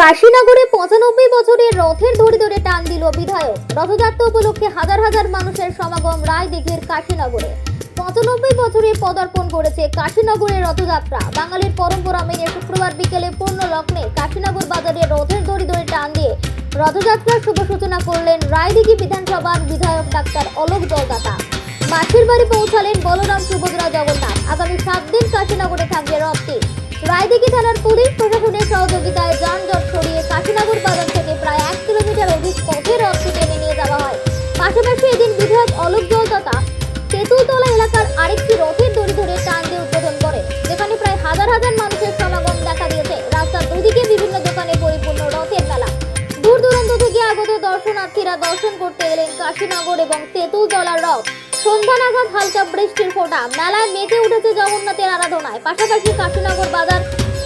কাশীনগরে পঁচানব্বই বছরের রথের ধরে ধরে টান দিল বিধায়ক। রথযাত্রা উপলক্ষে হাজার হাজার মানুষের সমাগম রায় দিঘির কাশীনগরে। পঁচানব্বই বছরে পদার্পণ করেছে কাশীনগরের রথযাত্রা। বাঙালির পরম্পরা মেনে শুক্রবার বিকেলে পূর্ণ লগ্নে কাশীনগর বাজারে রথের দড়ি ধরে টান দিয়ে রথযাত্রার শুভ সূচনা করলেন রায়দিঘি বিধানসভার বিধায়ক ডাক্তার অলোক দলদাতা। মাছের বাড়ি পৌঁছালেন বলরাম সুভদ্রা জগন্নাথ। আগামী সাত দিন কাশীনগরে থাকবে রথটি রায়দিঘি থানার পুলিশ প্রশাসনের সহযোগিতায় যানজট অলোক তেঁতুলতলা এলাকার আরেকটি রথের দড়ি ধরে টান দিয়ে উদ্বোধন করে, যেখানে প্রায় হাজার হাজার মানুষের সমাগম দেখা দিয়েছে। রাস্তার দুদিকে বিভিন্ন দোকানে পরিপূর্ণ রথের মেলা। দূর দূরান্ত থেকে আগত দর্শনার্থীরা দর্শন করতে এলেন কাশীনগর এবং তেঁতুলতলার রথ। সন্ধ্যা নাগাদ হালকা বৃষ্টির ফোঁটা। মেলায় মেতে উঠেছে জগন্নাথের আরাধনায়। পাশাপাশি কাশীনগর বাজার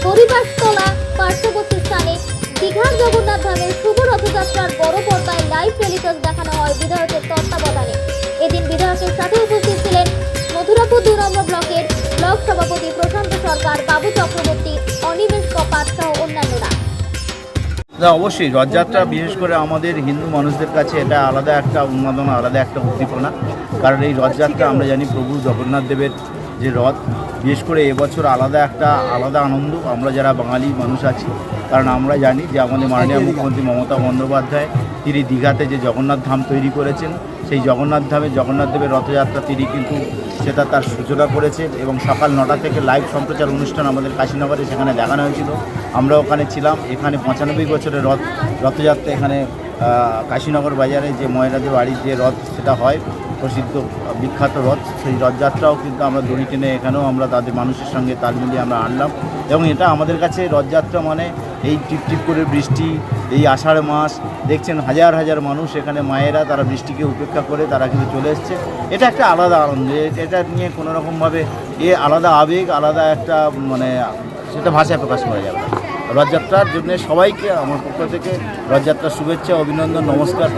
হরিবাসতলা পার্শ্ববর্তী স্থানে দীঘার জগন্নাথ ধামের শুভ রথযাত্রার বড় পর্দায় লাইভ টেলিকাস্ট দেখানো হয় বিধায়কের তত্ত্বাবধানে। সাথে উপস্থিত ছিলেন মথুরাপুর দুই নম্বর ব্লকের ব্লক সভাপতি প্রশান্ত সরকার, বাবু চক্রবর্তী, অনিমেষ কপাত সহ অন্যান্যরা। না, অবশ্যই রথযাত্রা বিশেষ করে আমাদের হিন্দু মানুষদের কাছে এটা আলাদা একটা উন্মাদনা, আলাদা একটা উদ্দীপনা। কারণ এই রথযাত্রা আমরা জানি প্রভু জগন্নাথ দেবের যে রথ, বিশেষ করে এবছর আলাদা একটা, আলাদা আনন্দ। আমরা যারা বাঙালি মানুষ আছি, কারণ আমরা জানি যে আমাদের মাননীয় মুখ্যমন্ত্রী মমতা বন্দ্যোপাধ্যায়, তিনি দীঘাতে যে জগন্নাথ ধাম তৈরি করেছেন, সেই জগন্নাথ ধামে জগন্নাথ দেবের রথযাত্রা তিনি কিন্তু সেটা তার সূচনা করেছে এবং সকাল নটা থেকে লাইভ সম্প্রচার অনুষ্ঠান আমাদের কাশীনগরে সেখানে দেখানো হয়েছিল। আমরা ওখানে ছিলাম, এখানে পঁচানব্বই বছরের রথ, রথযাত্রা এখানে কাশীনগর বাজারে যে ময়রাদের বাড়ির যে রথ সেটা হয়, প্রসিদ্ধ, বিখ্যাত রথ, সেই রথযাত্রাও কিন্তু আমরা দড়ি টেনে এখানেও আমরা তাদের মানুষের সঙ্গে তাল মিলিয়ে আমরা আনলাম। এবং এটা আমাদের কাছে রথযাত্রা মানে এই টিপ টিপ করে বৃষ্টি, এই আষাঢ় মাস, দেখছেন হাজার হাজার মানুষ এখানে মায়েরা তারা বৃষ্টিকে উপেক্ষা করে তারা কিন্তু চলে এসছে। এটা একটা আলাদা আনন্দ এটা নিয়ে কোনো রকমভাবে এ আলাদা আবেগ, আলাদা একটা মানে সেটা ভাষায় প্রকাশ করা যাবে না। রথযাত্রার জন্য সবাইকে আমার পক্ষ থেকে রথযাত্রার শুভেচ্ছা অভিনন্দন নমস্কার।